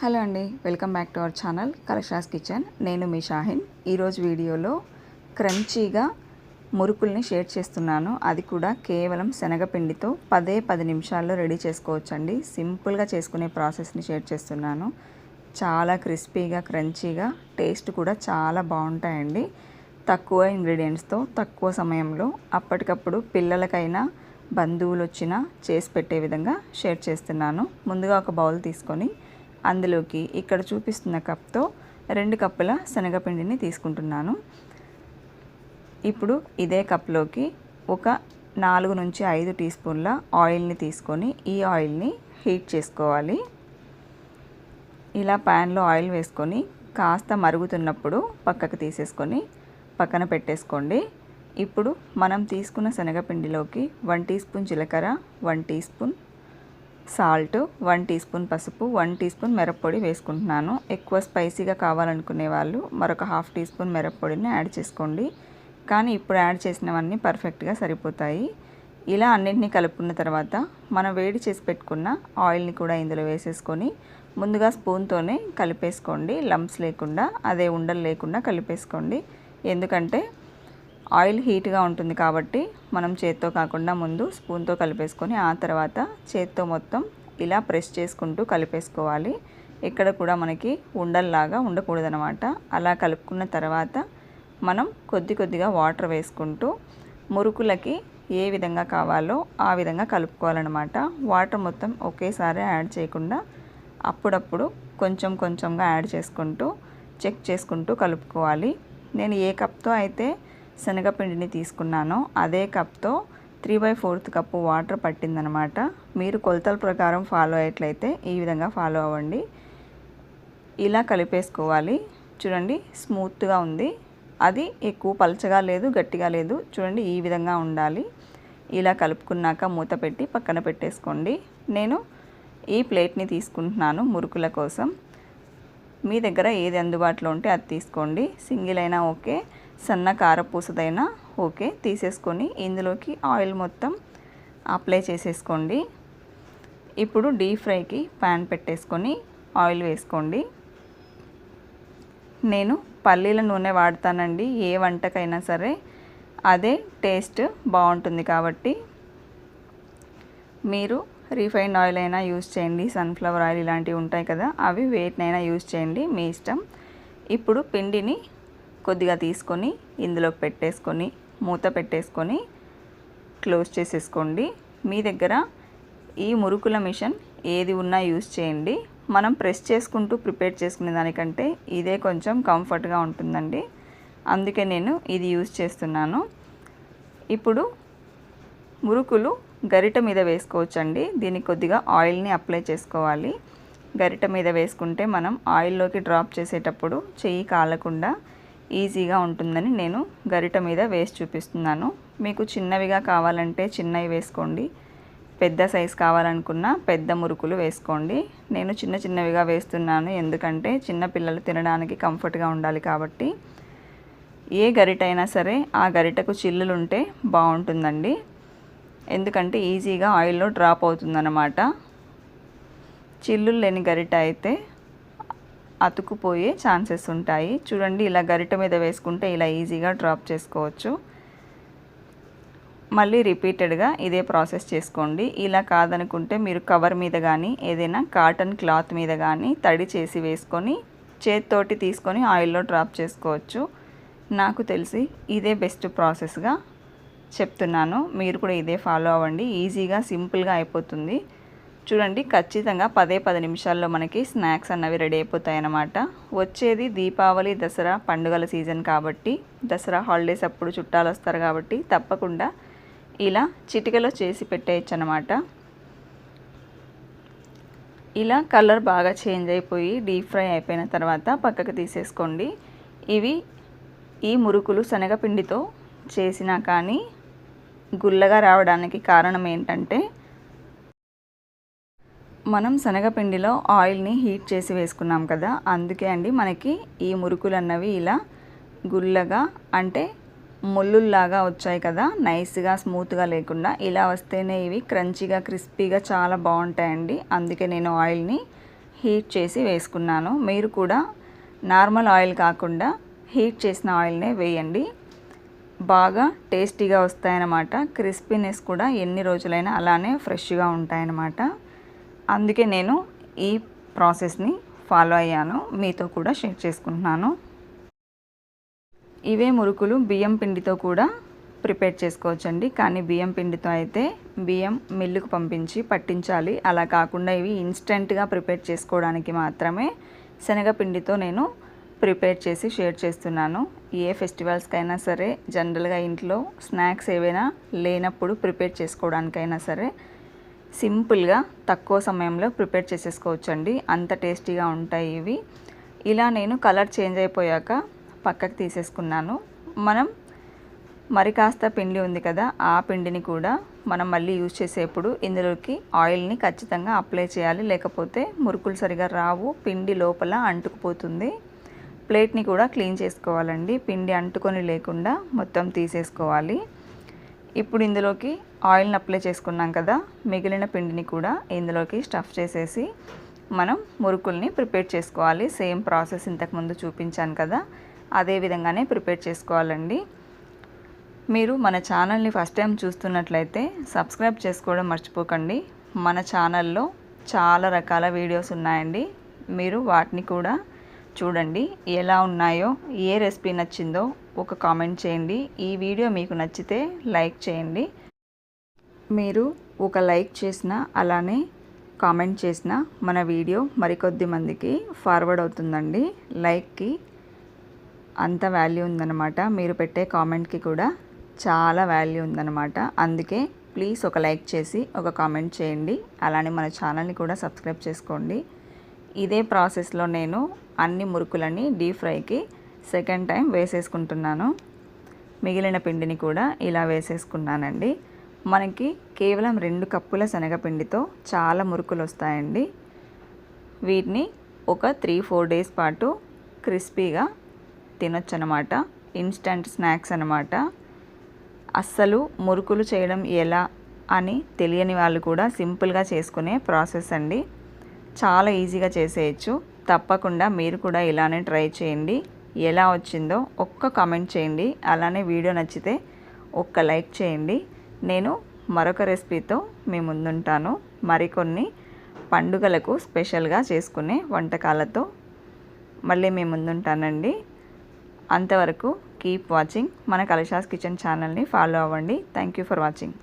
Hello అండి welcome back to our channel Kalasha's kitchen. నేను మీ షాహిన్. ఈరోజు వీడియోలో క్రంచీగా మురుకుల్ని షేర్ చేస్తున్నాను. అది కూడా కేవలం శనగపిండితో పదే పది నిమిషాల్లో రెడీ చేసుకోవచ్చండి. సింపుల్గా చేసుకునే ప్రాసెస్ని షేర్ చేస్తున్నాను. చాలా క్రిస్పీగా క్రంచీగా టేస్ట్ కూడా చాలా బాగుంటాయండి. తక్కువ ఇంగ్రీడియంట్స్తో తక్కువ సమయంలో అప్పటికప్పుడు పిల్లలకైనా బంధువులు వచ్చినా చేసి పెట్టే విధంగా షేర్ చేస్తున్నాను. ముందుగా ఒక బౌల్ తీసుకొని అందులోకి ఇక్కడ చూపిస్తున్న కప్తో రెండు కప్పుల శనగపిండిని తీసుకుంటున్నాను. ఇప్పుడు ఇదే కప్లోకి ఒక నాలుగు నుంచి ఐదు టీ స్పూన్ల ఆయిల్ని తీసుకొని ఈ ఆయిల్ని హీట్ చేసుకోవాలి. ఇలా ప్యాన్లో ఆయిల్ వేసుకొని కాస్త మరుగుతున్నప్పుడు పక్కకు తీసేసుకొని పక్కన పెట్టేసుకోండి. ఇప్పుడు మనం తీసుకున్న శనగపిండిలోకి వన్ టీ స్పూన్ జీలకర్ర one teaspoon salt one teaspoon పసుపు వన్ టీ స్పూన్ మిరప్పొడి వేసుకుంటున్నాను. ఎక్కువ స్పైసీగా కావాలనుకునే వాళ్ళు మరొక హాఫ్ టీ స్పూన్ మిరప్పొడిని యాడ్ చేసుకోండి. కానీ ఇప్పుడు యాడ్ చేసినవన్నీ పర్ఫెక్ట్గా సరిపోతాయి. ఇలా అన్నింటినీ కలుపుకున్న తర్వాత మనం వేడి చేసి పెట్టుకున్న ఆయిల్ని కూడా ఇందులో వేసేసుకొని ముందుగా స్పూన్తోనే కలిపేసుకోండి. లంప్స్ లేకుండా అదే ఉండలు లేకుండా కలిపేసుకోండి. ఎందుకంటే ఆయిల్ హీట్గా ఉంటుంది కాబట్టి మనం చేత్తో కాకుండా ముందు స్పూన్తో కలిపేసుకొని ఆ తర్వాత చేత్తో మొత్తం ఇలా ప్రెస్ చేసుకుంటూ కలిపేసుకోవాలి. ఇక్కడ కూడా మనకి ఉండల్లాగా ఉండకూడదనమాట అలా కలుపుకున్న తర్వాత మనం కొద్ది కొద్దిగా వాటర్ వేసుకుంటూ మురుకులకి ఏ విధంగా కావాలో ఆ విధంగా కలుపుకోవాలన్నమాట. వాటర్ మొత్తం ఒకేసారి యాడ్ చేయకుండా అప్పుడప్పుడు కొంచెం కొంచెంగా యాడ్ చేసుకుంటూ చెక్ చేసుకుంటూ కలుపుకోవాలి. నేను ఏ కప్తో అయితే శనగపిండిని తీసుకున్నానో. అదే కప్తో three by fourth cup water పట్టిందనమాట. మీరు కొలతల ప్రకారం ఫాలో అయ్యేట్లయితే ఈ విధంగా ఫాలో అవ్వండి. ఇలా కలిపేసుకోవాలి. చూడండి స్మూత్గా ఉంది. అది ఎక్కువ పలచగా లేదు గట్టిగా లేదు. చూడండి ఈ విధంగా ఉండాలి. ఇలా కలుపుకున్నాక మూత పెట్టి పక్కన పెట్టేసుకోండి. నేను ఈ ప్లేట్ని తీసుకుంటున్నాను మురుకుల కోసం. మీ దగ్గర ఏది అందుబాటులో ఉంటే అది తీసుకోండి. సింగిల్ అయినా ఓకే. సన్న కారపూసదైనా ఓకే తీసేసుకొని ఇందులోకి ఆయిల్ మొత్తం అప్లై చేసేసుకోండి. ఇప్పుడు డీప్ ఫ్రైకి ప్యాన్ పెట్టేసుకొని ఆయిల్ వేసుకోండి. నేను పల్లీల నూనె వాడతానండి ఏ వంటకైనా సరే. అదే టేస్ట్ బాగుంటుంది కాబట్టి మీరు రీఫైండ్ ఆయిల్ అయినా యూస్ చేయండి సన్ఫ్లవర్ ఆయిల్ ఇలాంటివి ఉంటాయి కదా అవి వేటినైనా యూస్ చేయండి మీ ఇష్టం. ఇప్పుడు పిండిని కొద్దిగా తీసుకొని ఇందులో పెట్టేసుకొని మూత పెట్టేసుకొని క్లోజ్ చేసేసుకోండి. మీ దగ్గర ఈ మురుకుల మిషన్ ఏది ఉన్నా యూస్ చేయండి. మనం ప్రెస్ చేసుకుంటూ ప్రిపేర్ చేసుకునే దానికంటే ఇదే కొంచెం కంఫర్ట్గా ఉంటుందండి. అందుకే నేను ఇది యూజ్ చేస్తున్నాను. ఇప్పుడు మురుకులు గరిట మీద వేసుకోవచ్చండి. దీనికి కొద్దిగా ఆయిల్ని అప్లై చేసుకోవాలి. గరిట మీద వేసుకుంటే మనం ఆయిల్లోకి డ్రాప్ చేసేటప్పుడు చెయ్యి కాలకుండా ఈజీగా ఉంటుందని నేను గరిట మీద వేసి చూపిస్తున్నాను. మీకు చిన్నవిగా కావాలంటే చిన్నవి వేసుకోండి. పెద్ద సైజ్ కావాలనుకున్న పెద్ద మురుకులు వేసుకోండి. నేను చిన్న చిన్నవిగా వేస్తున్నాను ఎందుకంటే చిన్న పిల్లలు తినడానికి కంఫర్ట్గా ఉండాలి కాబట్టి. ఏ గరిట అయినా సరే ఆ గరిటకు చిల్లులు ఉంటే బాగుంటుందండి. ఎందుకంటే ఈజీగా ఆయిల్లో డ్రాప్ అవుతుందన్నమాట. చిల్లులు లేని గరిట అయితే అతుకుపోయే ఛాన్సెస్ ఉంటాయి. చూడండి ఇలా గరిట మీద వేసుకుంటే ఇలా ఈజీగా డ్రాప్ చేసుకోవచ్చు. మళ్ళీ రిపీటెడ్గా ఇదే ప్రాసెస్ చేసుకోండి. ఇలా కాదనుకుంటే మీరు కవర్ మీద కానీ ఏదైనా కాటన్ క్లాత్ మీద కానీ తడి చేసి వేసుకొని చేత్తోటి తీసుకొని ఆయిల్లో డ్రాప్ చేసుకోవచ్చు. నాకు తెలిసి ఇదే బెస్ట్ ప్రాసెస్గా చెప్తున్నాను. మీరు కూడా ఇదే ఫాలో అవ్వండి. ఈజీగా సింపుల్గా అయిపోతుంది. చూడండి ఖచ్చితంగా పదే పది నిమిషాల్లో మనకి స్నాక్స్ అన్నవి రెడీ అయిపోతాయి అన్నమాట వచ్చేది దీపావళి దసరా పండుగల సీజన్ కాబట్టి దసరా హాలిడేస్ అప్పుడు చుట్టాలు వస్తారు కాబట్టి తప్పకుండా ఇలా చిటికలో చేసి పెట్టేయచ్చు అనమాట ఇలా కలర్ బాగా చేంజ్ అయిపోయి డీప్ ఫ్రై అయిపోయిన తర్వాత పక్కకు తీసేసుకోండి. ఇవి ఈ మురుకులు శనగపిండితో చేసినా కానీ గుల్లగా రావడానికి కారణం ఏంటంటే మనం శనగపిండిలో ఆయిల్ని హీట్ చేసి వేసుకున్నాం కదా అందుకే అండి మనకి ఈ మురుకులు అన్నవి ఇలా గుల్లగా అంటే ముళ్ళుల్లాగా వచ్చాయి కదా నైస్గా స్మూత్గా లేకుండా. ఇలా వస్తేనే ఇవి క్రంచీగా క్రిస్పీగా చాలా బాగుంటాయండి. అందుకే నేను ఆయిల్ని హీట్ చేసి వేసుకున్నాను. మీరు కూడా నార్మల్ ఆయిల్ కాకుండా హీట్ చేసిన ఆయిల్నే వేయండి. బాగా టేస్టీగా వస్తాయన్నమాట. క్రిస్పీనెస్ కూడా ఎన్ని రోజులైనా అలానే ఫ్రెష్గా ఉంటాయన్నమాట. అందుకే నేను ఈ ప్రాసెస్ని ఫాలో అయ్యాను. మీతో కూడా షేర్ చేసుకుంటున్నాను. ఇవే మురుకులు బియ్యం పిండితో కూడా ప్రిపేర్ చేసుకోవచ్చండి. కానీ బియ్యం పిండితో అయితే బియ్యం మిల్లుకు పంపించి పట్టించాలి. అలా కాకుండా ఇవి ఇన్స్టెంట్గా ప్రిపేర్ చేసుకోవడానికి మాత్రమే శనగపిండితో నేను ప్రిపేర్ చేసి షేర్ చేస్తున్నాను. ఏ ఫెస్టివల్స్కైనా సరే జనరల్గా ఇంట్లో స్నాక్స్ ఏవైనా లేనప్పుడు ప్రిపేర్ చేసుకోవడానికైనా సరే సింపుల్గా తక్కువ సమయంలో ప్రిపేర్ చేసేసుకోవచ్చండి. అంత టేస్టీగా ఉంటాయి ఇవి. ఇలా నేను కలర్ చేంజ్ అయిపోయాక పక్కకు తీసేసుకున్నాను. మనం మరి కాస్త పిండి ఉంది కదా ఆ పిండిని కూడా మనం మళ్ళీ యూజ్ చేసేప్పుడు ఇందులోకి ఆయిల్ని ఖచ్చితంగా అప్లై చేయాలి. లేకపోతే మురుకులు సరిగా రావు పిండి లోపల అంటుకుపోతుంది. ప్లేట్ని కూడా క్లీన్ చేసుకోవాలండి. పిండి అంటుకొని లేకుండా మొత్తం తీసేసుకోవాలి. ఇప్పుడు ఇందులోకి ఆయిల్ని అప్లై చేసుకున్నాం కదా మిగిలిన పిండిని కూడా ఇందులోకి స్టఫ్ చేసేసి మనం మురుకుల్ని ప్రిపేర్ చేసుకోవాలి. సేమ్ ప్రాసెస్ ఇంతకుముందు చూపించాను కదా అదే విధంగానే ప్రిపేర్ చేసుకోవాలండి. మీరు మన ఛానల్ని ఫస్ట్ టైం చూస్తున్నట్లయితే సబ్స్క్రైబ్ చేసుకోవడం మర్చిపోకండి. మన ఛానల్లో చాలా రకాల వీడియోస్ ఉన్నాయండి. మీరు వాటిని కూడా చూడండి ఎలా ఉన్నాయో ఏ రెసిపీ నచ్చిందో ఒక కామెంట్ చేయండి. ఈ వీడియో మీకు నచ్చితే లైక్ చేయండి. మీరు ఒక లైక్ చేసిన అలానే కామెంట్ చేసిన మన వీడియో మరికొద్ది మందికి ఫార్వర్డ్ అవుతుందండి. లైక్కి అంత వాల్యూ ఉందన్నమాట. మీరు పెట్టే కామెంట్కి కూడా చాలా వాల్యూ ఉందన్నమాట. అందుకే ప్లీజ్ ఒక లైక్ చేసి ఒక కామెంట్ చేయండి. అలానే మన ఛానల్ని కూడా సబ్స్క్రైబ్ చేసుకోండి. ఇదే ప్రాసెస్లో నేను అన్ని మురుకులని డీప్ ఫ్రైకి సెకండ్ టైం వేసేసుకుంటున్నాను. మిగిలిన పిండిని కూడా ఇలా వేసేసుకున్నానండి. మనకి కేవలం రెండు కప్పుల శనగపిండితో చాలా మురుకులు వస్తాయండి వీటిని ఒక త్రీ ఫోర్ డేస్ పాటు క్రిస్పీగా తినొచ్చు అనమాట ఇన్స్టంట్ స్నాక్స్ అనమాట. అస్సలు మురుకులు చేయడం ఎలా అని తెలియని వాళ్ళు కూడా సింపుల్గా చేసుకునే ప్రాసెస్ అండి. చాలా ఈజీగా చేసేయచ్చు. తప్పకుండా మీరు కూడా ఇలానే ట్రై చేయండి. ఎలా వచ్చిందో ఒక్క కామెంట్ చేయండి. అలానే వీడియో నచ్చితే ఒక్క లైక్ చేయండి. నేను మరొక రెసిపీతో మీ ముందుంటాను. మరికొన్ని పండుగలకు స్పెషల్గా చేసుకునే వంటకాలతో మళ్ళీ మీ ముందుంటానండి. అంతవరకు కీప్ వాచింగ్. మన కలశాస్ కిచెన్ ఛానల్ని ఫాలో అవ్వండి. Thank you for watching.